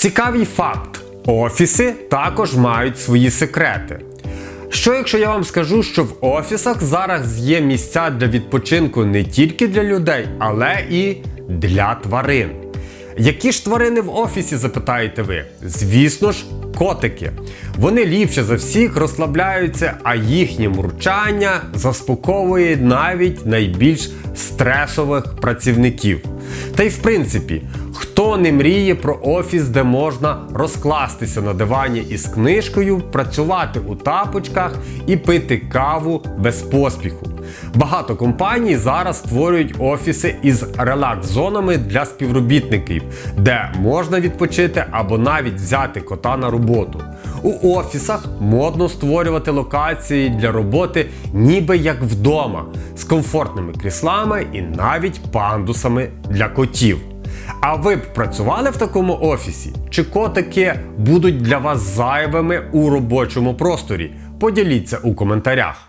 Цікавий факт: офіси також мають свої секрети. Що якщо я вам скажу, що в офісах зараз є місця для відпочинку не тільки для людей, але і для тварин? Які ж тварини в офісі, запитаєте ви? Звісно ж, котики. Вони ліпше за всіх розслабляються, а їхнє мурчання заспокоює навіть найбільш стресових працівників. Та й в принципі, не мріє про офіс, де можна розкластися на дивані із книжкою, працювати у тапочках і пити каву без поспіху. Багато компаній зараз створюють офіси із релакс-зонами для співробітників, де можна відпочити або навіть взяти кота на роботу. У офісах модно створювати локації для роботи, ніби як вдома, з комфортними кріслами і навіть пандусами для котів. А ви б працювали в такому офісі? Чи котики будуть для вас зайвими у робочому просторі? Поділіться у коментарях.